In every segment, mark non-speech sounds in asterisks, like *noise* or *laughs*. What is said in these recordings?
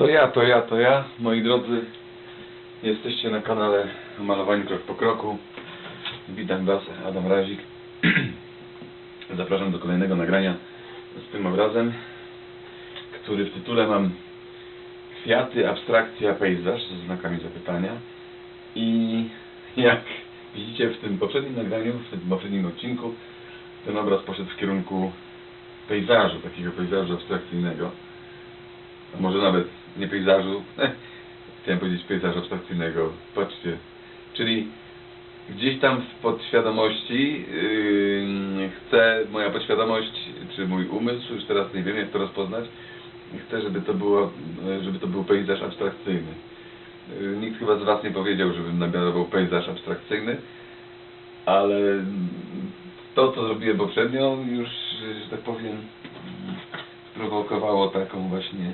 To ja, to ja, to ja, moi drodzy. Jesteście na kanale Malowaniu Krok po Kroku. Witam Was, Adam Razik. *clears throat* Zapraszam do kolejnego nagrania z tym obrazem, który w tytule mam Kwiaty, abstrakcja, pejzaż ze znakami zapytania. I jak widzicie w tym poprzednim nagraniu, w tym poprzednim odcinku, ten obraz poszedł w kierunku pejzażu, takiego pejzażu abstrakcyjnego. A może nawet nie pejzażu, *laughs* chciałem powiedzieć pejzażu abstrakcyjnego, patrzcie. Czyli gdzieś tam w podświadomości yy, chcę, moja podświadomość, czy mój umysł, już teraz nie wiem jak to rozpoznać, chcę, żeby to, było, żeby to był pejzaż abstrakcyjny. Yy, Nikt chyba z Was nie powiedział, żebym namiarował pejzaż abstrakcyjny, ale to, co zrobiłem poprzednio, już, że tak powiem, sprowokowało taką właśnie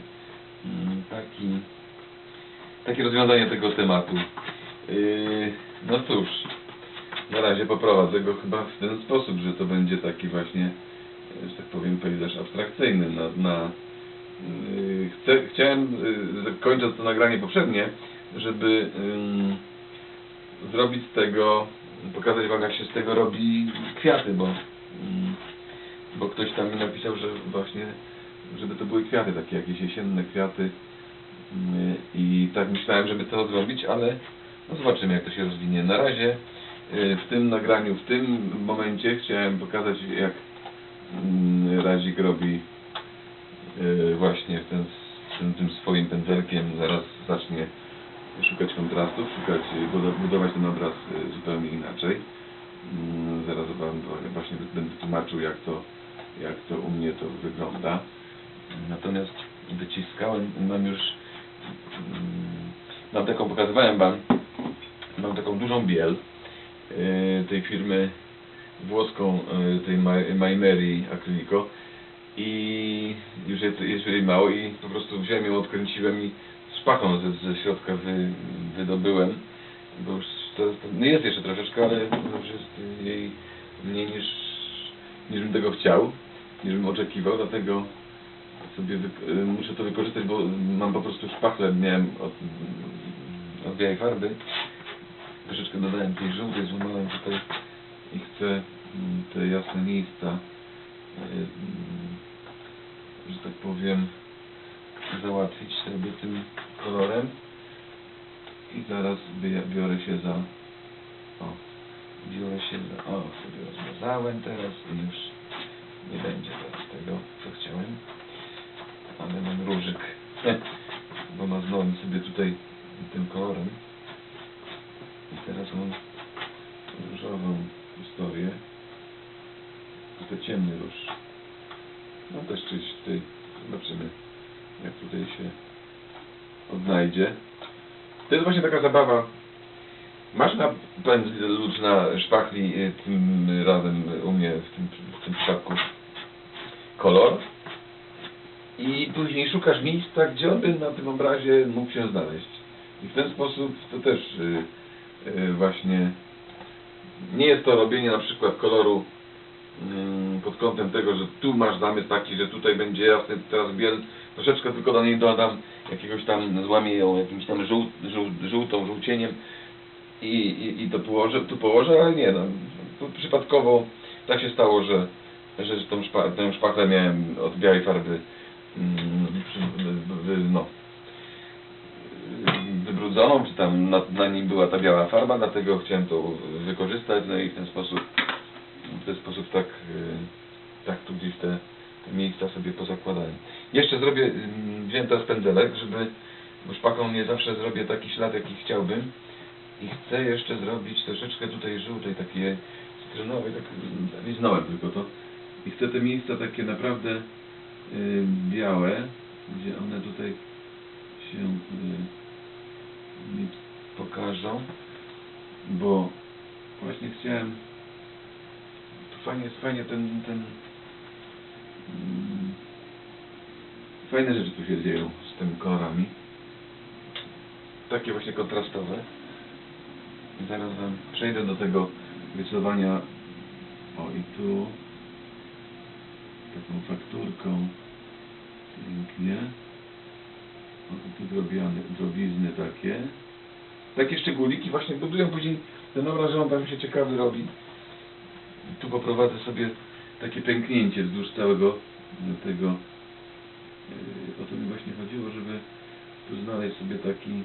taki, takie rozwiązanie tego tematu. Yy, no cóż, na razie poprowadzę go chyba w ten sposób, że to będzie taki właśnie, że tak powiem, pejzaż abstrakcyjny. Na, na, yy, chcę, chciałem, yy, kończąc to nagranie poprzednie, żeby yy, zrobić z tego, pokazać Wam jak się z tego robi kwiaty, bo, mm, bo ktoś tam mi napisał, że właśnie, żeby to były kwiaty, takie jakieś jesienne kwiaty Mm, i tak myślałem, żeby to zrobić, ale no zobaczymy jak to się rozwinie. Na razie y, w tym nagraniu, w tym momencie chciałem pokazać jak mm, Razik robi y, właśnie ten, tym, tym swoim pędzelkiem, zaraz zacznie szukać kontrastów, szukać, budo- budować ten obraz y, zupełnie inaczej. Mm, Zaraz wam właśnie będę tłumaczył jak to, jak to u mnie to wygląda. Natomiast wyciskałem, mam już mm, mam taką, pokazywałem wam, mam taką dużą biel y, tej firmy włoską, y, tej Ma- Maimerii Acrylico i już jest, jest jej mało i po prostu wziąłem ją, odkręciłem i szpachą ze, ze środka wy, wydobyłem, bo już to, no jest jeszcze troszeczkę, ale już jest jej mniej niż, niż bym tego chciał, niż bym oczekiwał, dlatego sobie y, muszę to wykorzystać, bo mam po prostu szpachlę, miałem od, od białej farby. Troszeczkę dodałem tej żółtej, złamałem tutaj i chcę mm, te jasne miejsca, y, że tak powiem, załatwić sobie tym kolorem. I zaraz biorę się za... O, biorę się za... O, sobie rozmazałem teraz i już nie będzie teraz tego, co chciałem ale mam różyk, bo maznąłem sobie tutaj tym kolorem. I teraz mam różową historię. To ciemny róż. No też czyś tutaj zobaczymy jak tutaj się odnajdzie. To jest właśnie taka zabawa. Masz na pędzli lub na szpachli y, tym razem u mnie w tym, w tym przypadku kolor i później szukasz miejsca, gdzie on by na tym obrazie mógł się znaleźć. I w ten sposób to też y, y, właśnie nie jest to robienie na przykład koloru y, pod kątem tego, że tu masz zamysł taki, że tutaj będzie jasny, teraz biel, troszeczkę tylko do niej dodam jakiegoś tam, złamię ją jakimś tam żół, żół, żółtą, żółcieniem i, i, i to położę, tu położę, ale nie, no, przypadkowo tak się stało, że, że tą, szpa, tę szpachę miałem od białej farby no, wybrudzoną, czy tam na, na nim była ta biała farba, dlatego chciałem to wykorzystać, no i w ten sposób, w ten sposób tak, y, tak tu gdzieś te, te miejsca sobie pozakładałem. Jeszcze zrobię, mm, wziąłem teraz pędzelek, żeby, bo szpaką nie zawsze zrobię taki ślad, jaki chciałbym. I chcę jeszcze zrobić troszeczkę tutaj żółtej, takiej cytrynowej, tak liznąłem tylko to. I chcę te miejsca takie naprawdę białe, gdzie one tutaj się y, mi pokażą, bo właśnie chciałem fajnie jest fajnie ten, ten mm, fajne rzeczy tu się dzieją z tymi kolorami. Takie właśnie kontrastowe. Zaraz przejdę do tego rysowania o i tu taką fakturką pięknie O, tu drobizny takie. Takie szczególiki właśnie budują później ten obraz, że on tam się ciekawy robi. Tu poprowadzę sobie takie pęknięcie wzdłuż całego tego. Yy, o to mi właśnie chodziło, żeby tu znaleźć sobie taki.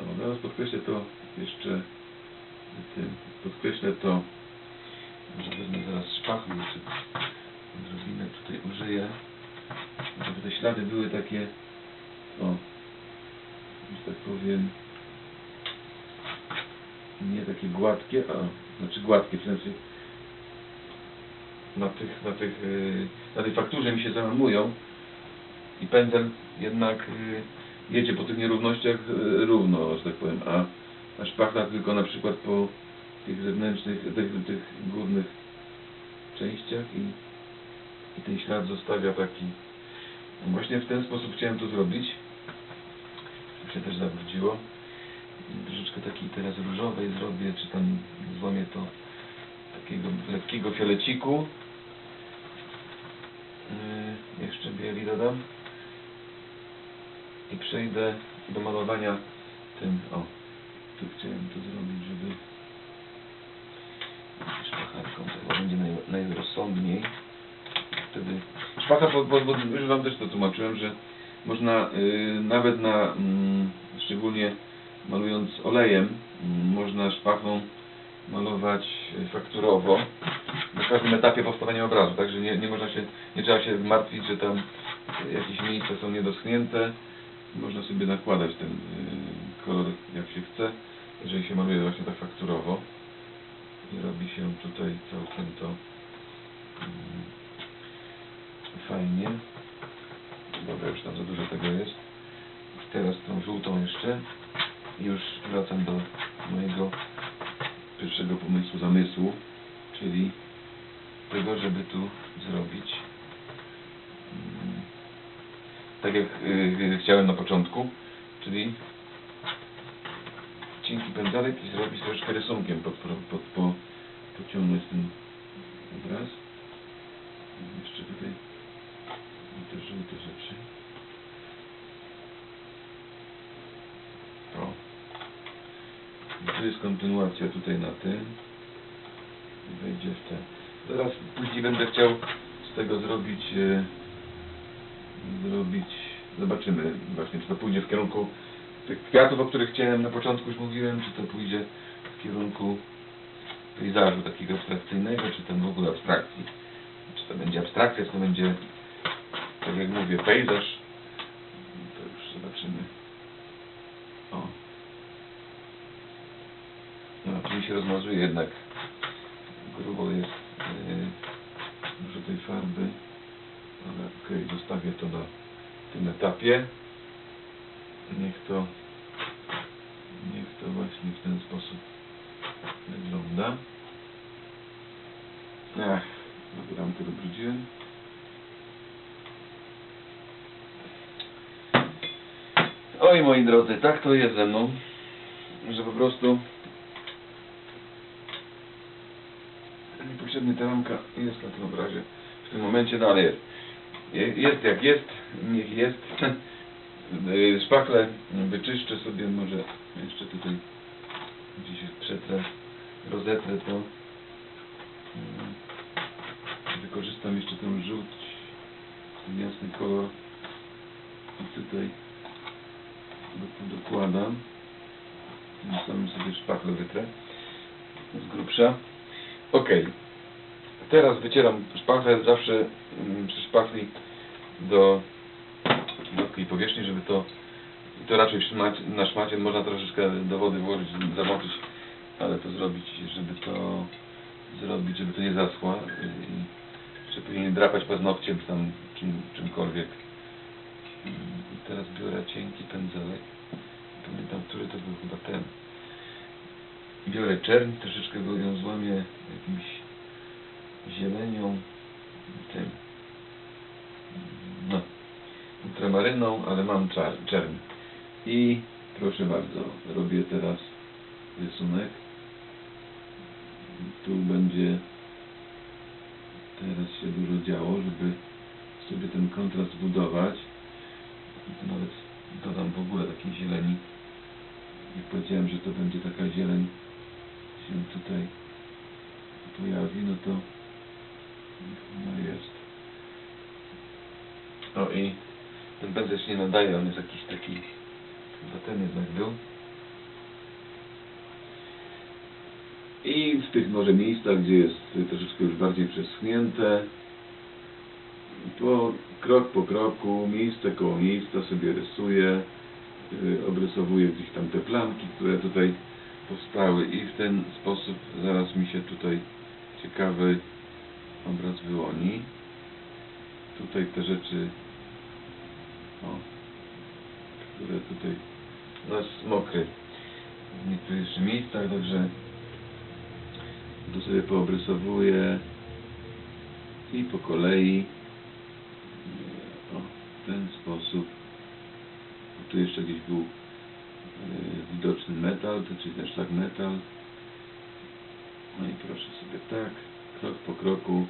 O, teraz podkreślę to jeszcze tym. Podkreślę to. Może wezmę zaraz szpachę jeszcze odrobinę tutaj użyję. Żeby te ślady były takie. O. Że tak powiem. Nie takie gładkie, a znaczy gładkie w sensie na tych, na tych, yy, na tej fakturze mi się załamują i pędzel jednak yy, jedzie po tych nierównościach yy, równo, że tak powiem, a, a szpachla tylko na przykład po tych zewnętrznych, tych, tych górnych częściach i, i ten ślad zostawia taki. Właśnie w ten sposób chciałem to zrobić. Tu się też zawróciło. Troszeczkę takiej teraz różowej zrobię, czy tam złamię to takiego lekkiego fioleciku. Yy, jeszcze bieli dodam. I przejdę do malowania tym, o, tu chciałem to zrobić, żeby szpacharką to będzie naj, najrozsądniej. Wtedy bo, bo, bo już Wam też to tłumaczyłem, że można yy, nawet na, mm, szczególnie malując olejem, mm, można szpachą malować y, fakturowo na każdym etapie powstawania obrazu, także nie, nie można się, nie trzeba się martwić, że tam jakieś miejsca są niedoschnięte. Można sobie nakładać ten y, kolor jak się chce, jeżeli się maluje właśnie tak fakturowo. I robi się tutaj całkiem to mm, fajnie. Dobra, już tam za dużo tego jest. Teraz tą żółtą jeszcze. Już wracam do mojego pierwszego pomysłu, zamysłu, czyli tego, żeby tu zrobić mm, tak jak y, chciałem na początku, czyli cienki pędzelek i zrobić troszeczkę rysunkiem, pod, pod, pod, po, pociągnąć ten obraz. Jeszcze tutaj te żółte rzeczy. I tu jest kontynuacja tutaj na tym. I Wejdzie w te. Zaraz później będę chciał z tego zrobić e, zrobić zobaczymy właśnie czy to pójdzie w kierunku tych kwiatów, o których chciałem na początku już mówiłem, czy to pójdzie w kierunku pejzażu takiego abstrakcyjnego, czy tam w ogóle abstrakcji. Czy to będzie abstrakcja, czy to będzie tak jak mówię, pejzaż. To już zobaczymy. O. No, czyli się rozmazuje jednak. Grubo jest yy, dużo tej farby. Ale okej, zostawię to na tym etapie. Niech to niech to właśnie w ten sposób wygląda. Ach, dobra, ramkę dobrudziłem. Oj moi drodzy, tak to jest ze mną, że po prostu niepotrzebnie ta ramka jest na tym obrazie w tym momencie, no ale jest. Je- Jest jak jest, niech jest. *laughs* Szpachlę wyczyszczę sobie może jeszcze tutaj gdzieś przetrę, rozetrę to. Mm. Wykorzystam jeszcze ten żółć, ten jasny kolor i tutaj do- dokładam. Samym sobie szpachlę wytrę z grubsza. Ok. Teraz wycieram szpachlę zawsze mm, przy szpachli do gładkiej powierzchni, żeby to to raczej na szmacie można troszeczkę do wody włożyć, zamoczyć, ale to zrobić, żeby to zrobić, żeby to nie zaschła później nie drapać paznokciem czy tam czym, czymkolwiek. I teraz biorę cienki pędzelek. Pamiętam, który to był chyba ten. Biorę czerń, troszeczkę go ją złamię jakimś zielenią, tym, no, ultramaryną, ale mam czerń. I proszę bardzo, robię teraz rysunek. Tu będzie teraz się dużo działo, żeby sobie ten kontrast zbudować. takiej zieleni. Jak powiedziałem, że to będzie taka zieleń się tutaj pojawi, no to no jest. O i ten pędzel się nie nadaje, on jest jakiś taki, chyba ten jednak był. I w tych może miejscach, gdzie jest troszeczkę już bardziej przeschnięte, po, krok po kroku, miejsce koło miejsca sobie rysuję, yy, obrysowuję gdzieś tam te plamki, które tutaj powstały i w ten sposób zaraz mi się tutaj ciekawy obraz wyłoni. Tutaj te rzeczy, o, które tutaj, no jest mokry w niektórych miejscach, także tu sobie poobrysowuję i po kolei ten sposób tu jeszcze gdzieś był e, widoczny metal, to czyli ten szlak metal no i proszę sobie tak krok po kroku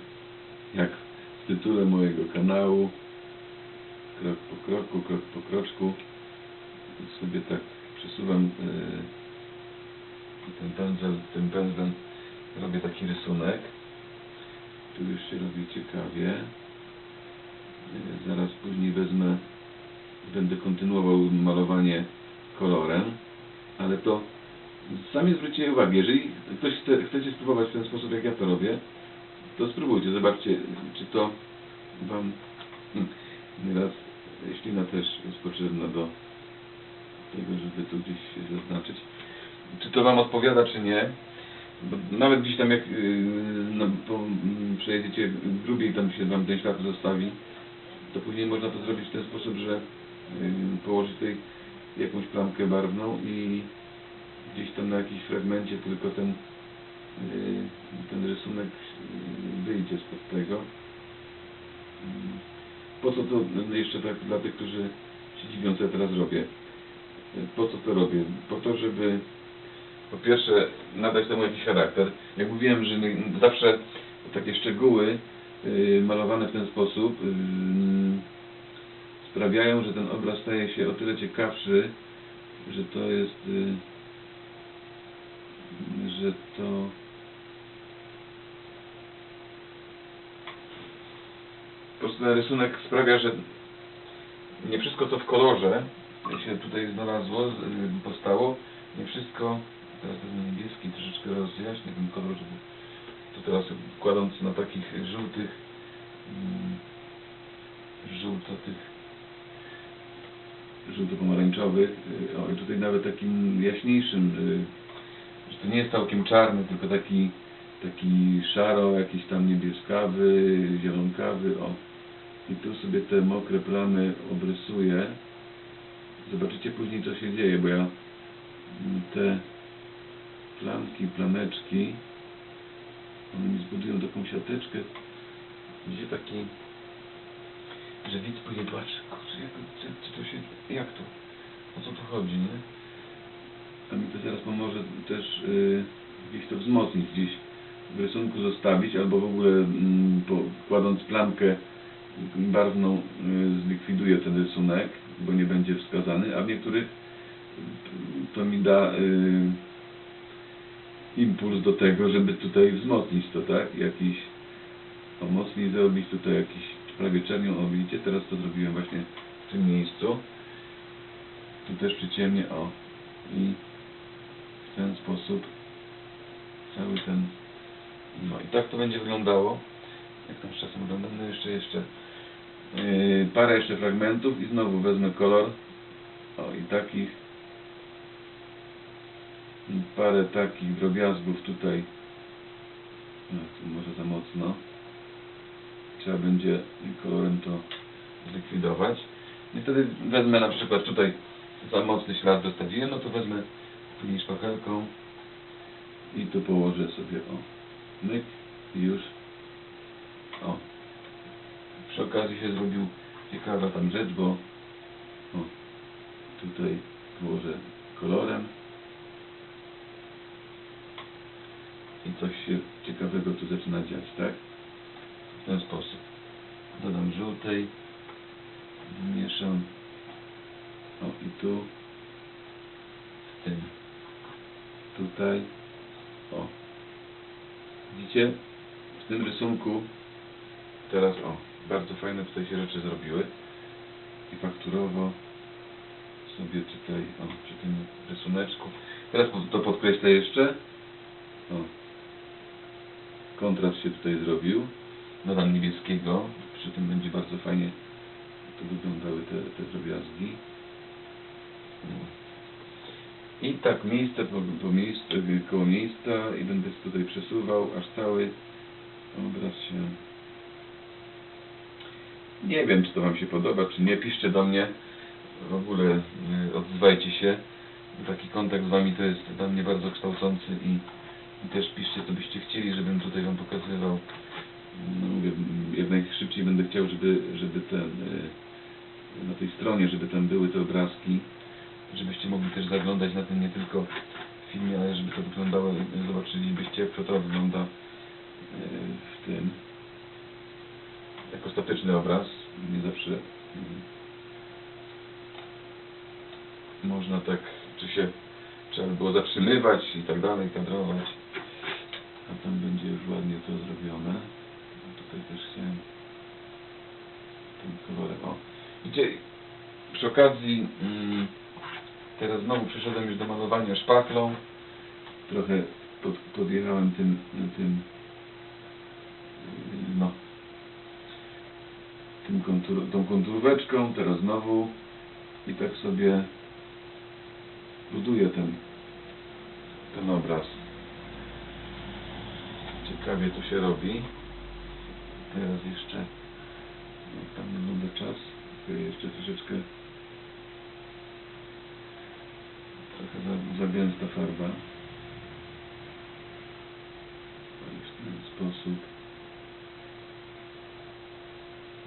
jak w tytule mojego kanału krok po kroku, krok po kroczku sobie tak przesuwam e, ten pędzel, tym pędzlem robię taki rysunek. Tu już się robi ciekawie. Zaraz później wezmę, będę kontynuował malowanie kolorem, ale to sami zwróćcie uwagę, jeżeli ktoś chce, chcecie spróbować w ten sposób, jak ja to robię, to spróbujcie, zobaczcie, czy to Wam hmm, nieraz ślina też jest potrzebna do tego, żeby tu gdzieś się zaznaczyć. Czy to Wam odpowiada, czy nie? Bo nawet gdzieś tam jak yy, no, po, mm, przejedziecie grubiej, tam się Wam ten ślad zostawi, to później można to zrobić w ten sposób, że położyć tutaj jakąś plamkę barwną i gdzieś tam na jakimś fragmencie tylko ten, yy, ten rysunek yy, wyjdzie spod tego. Po co to no, jeszcze tak dla tych, którzy się dziwią, co ja teraz robię? Yy, Po co to robię? Po to, żeby po pierwsze nadać temu jakiś charakter. Jak mówiłem, że zawsze takie szczegóły malowane w ten sposób yy, sprawiają, że ten obraz staje się o tyle ciekawszy, że to jest yy, że to po prostu ten rysunek sprawia, że nie wszystko co w kolorze się tutaj znalazło, y, powstało, nie wszystko, teraz ten niebieski troszeczkę rozjaśnię ten kolor, żeby to teraz kładąc na takich żółtych mm, żółto tych żółto-pomarańczowych, y, o i tutaj nawet takim jaśniejszym, y, że to nie jest całkiem czarny, tylko taki taki szaro, jakiś tam niebieskawy, zielonkawy, o. I tu sobie te mokre plamy obrysuję. Zobaczycie później co się dzieje, bo ja mm, te plamki, plameczki, one mi zbudują taką siateczkę, gdzie taki, że widz później patrzy, kurczę, jak, co, co to się, jak to, o co tu chodzi, nie? A mi to zaraz pomoże też y, gdzieś to wzmocnić, gdzieś w rysunku zostawić, albo w ogóle mm, kładąc plamkę barwną y, zlikwiduję ten rysunek, bo nie będzie wskazany, a w niektórych to mi da y, impuls do tego, żeby tutaj wzmocnić to, tak? Jakiś o, mocniej zrobić tutaj jakiś prawie czernią, o teraz to zrobiłem właśnie w tym miejscu. Tu też przyciemnie, o. I w ten sposób cały ten no i tak to będzie wyglądało. Jak tam z czasem wygląda, no jeszcze jeszcze yy, parę jeszcze fragmentów i znowu wezmę kolor. O i takich parę takich drobiazgów tutaj. No, tu może za mocno. Trzeba będzie kolorem to zlikwidować. I wtedy wezmę na przykład tutaj za mocny ślad zostawiłem, no to wezmę później szpachelką i tu położę sobie o myk i już o. Przy okazji się zrobił ciekawa tam rzecz, bo o tutaj położę kolorem i coś się ciekawego tu zaczyna dziać, tak? W ten sposób dodam żółtej mieszam o i tu tym. Tutaj. O. Widzicie? W tym rysunku teraz o, bardzo fajne tutaj się rzeczy zrobiły. I fakturowo sobie tutaj, o, przy tym rysuneczku. Teraz to podkreślę jeszcze. O. Kontrast się tutaj zrobił. Dodam niebieskiego. Przy tym będzie bardzo fajnie tu wyglądały te, te drobiazgi. I tak miejsce po, po miejscu, koło miejsca i będę tutaj przesuwał, aż cały obraz się... Nie wiem, czy to Wam się podoba, czy nie. Piszcie do mnie. W ogóle y, odzywajcie się. Taki kontakt z Wami to jest dla mnie bardzo kształcący i też piszcie, co byście chcieli, żebym tutaj Wam pokazywał. No mówię, jak najszybciej będę chciał, żeby, żeby ten, y, na tej stronie, żeby tam były te obrazki, żebyście mogli też zaglądać na tym nie tylko w filmie, ale żeby to wyglądało, zobaczylibyście jak to wygląda y, w tym jako statyczny obraz, nie zawsze y, można tak, czy się trzeba by było zatrzymywać i tak dalej, kadrować, a tam będzie już ładnie to zrobione. Tutaj też chciałem tym kolorem, o. Gdzie przy okazji mm, teraz znowu przeszedłem już do malowania szpachlą, trochę pod, podjechałem tym, tym y, no tym kontur, tą konturóweczką, teraz znowu i tak sobie buduję ten, ten obraz. Ciekawie to się robi. Teraz jeszcze tam wygląda czas. Jeszcze troszeczkę trochę za, za gęsta farba. W ten sposób.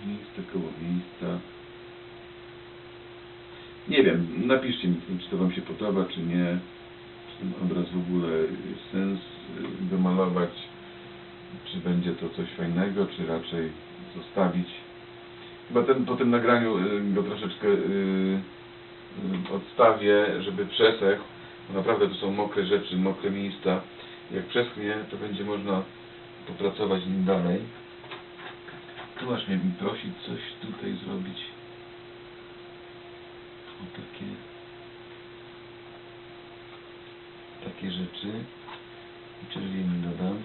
Miejsce koło miejsca. Nie wiem, napiszcie mi, czy to Wam się podoba, czy nie. Czy ten obraz w ogóle sens y, wymalować, czy będzie to coś fajnego, czy raczej zostawić. Chyba ten, po tym nagraniu y, go troszeczkę y, y, odstawię, żeby przesechł. Naprawdę to są mokre rzeczy, mokre miejsca. Jak przeschnie, to będzie można popracować nim dalej. Tu masz mnie prosić coś tutaj zrobić. O takie takie rzeczy. I czerwieni dodam.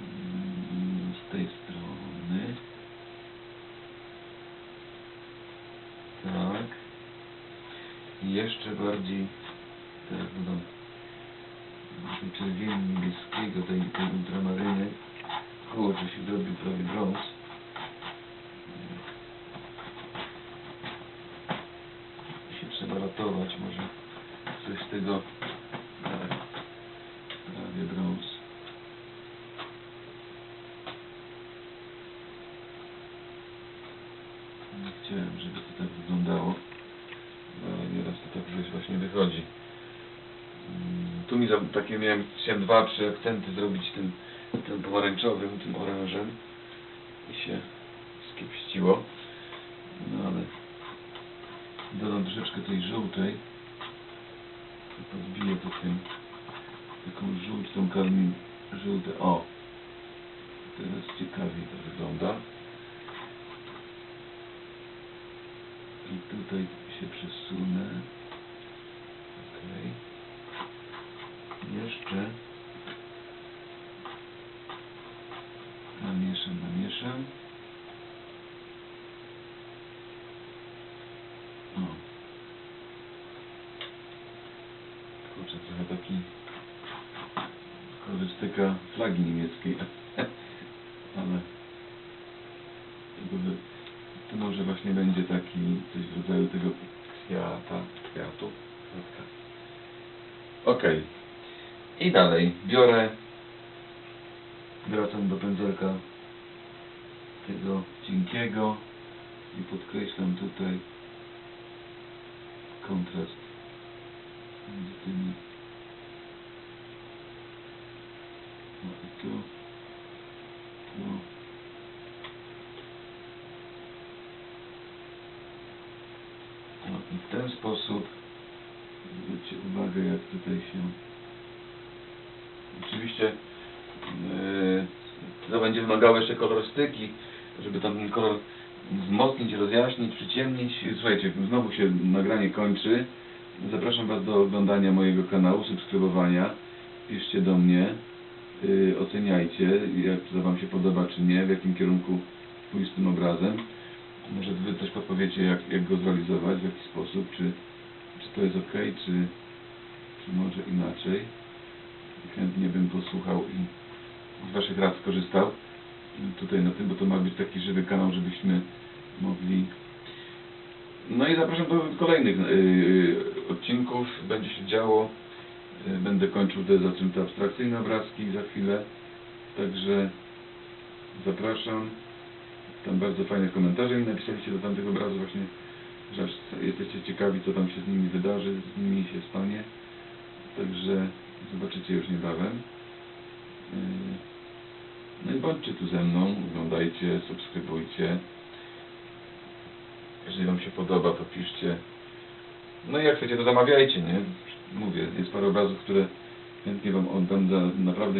Mm, Z tej strony. Tak. I jeszcze bardziej dodam tej czerwieni niebieskiego, tej, tej ultramaryny. Kurczę, się zrobił prawie brąz. Się trzeba ratować, może coś z tego tak, prawie brąz. Nie chciałem, żeby to tak wyglądało, no, ale nieraz to tak gdzieś właśnie wychodzi. Mm, Tu mi za, takie miałem, chciałem dwa, trzy akcenty zrobić tym, tym pomarańczowym, tym oranżem i się skiepściło. No ale dodam troszeczkę tej żółtej i podbiję to tym taką żółć, tą karmi żółte. O! Teraz ciekawiej to wygląda. I tutaj się przesunę. Okej. Jeszcze namieszam, namieszam. O. Kurczę, trochę taki kolorystyka flagi niemieckiej. *laughs* Ale to, by- to może właśnie będzie taki coś w rodzaju tego kwiata, kwiatu. Okej. I dalej biorę, wracam do pędzelka tego cienkiego i podkreślam tutaj kontrast między tymi. No i tu, tu. No i w ten sposób Zwróćcie uwagę jak tutaj się... Oczywiście yy, to będzie wymagało jeszcze kolorystyki, żeby tam ten kolor wzmocnić, rozjaśnić, przyciemnić. Słuchajcie, znowu się nagranie kończy. Zapraszam Was do oglądania mojego kanału, subskrybowania. Piszcie do mnie, yy, oceniajcie, jak to Wam się podoba czy nie, w jakim kierunku pójść z tym obrazem. Może Wy też podpowiecie, jak, jak go zrealizować, w jaki sposób, czy, czy to jest ok, czy, czy może inaczej. Chętnie bym posłuchał i z Waszych rad skorzystał tutaj na tym, bo to ma być taki żywy kanał, żebyśmy mogli... No i zapraszam do kolejnych yy, odcinków, będzie się działo. Yy, Będę kończył te, zaczynam te abstrakcyjne obrazki za chwilę, także zapraszam. Tam bardzo fajne komentarze mi napisaliście do tamtych obrazów właśnie, że jesteście ciekawi, co tam się z nimi wydarzy, z nimi się stanie. Także zobaczycie już niebawem. Yy, No i bądźcie tu ze mną, oglądajcie, subskrybujcie. Jeżeli Wam się podoba, to piszcie. No i jak chcecie, to zamawiajcie, nie? Mówię, jest parę obrazów, które chętnie Wam oddam za naprawdę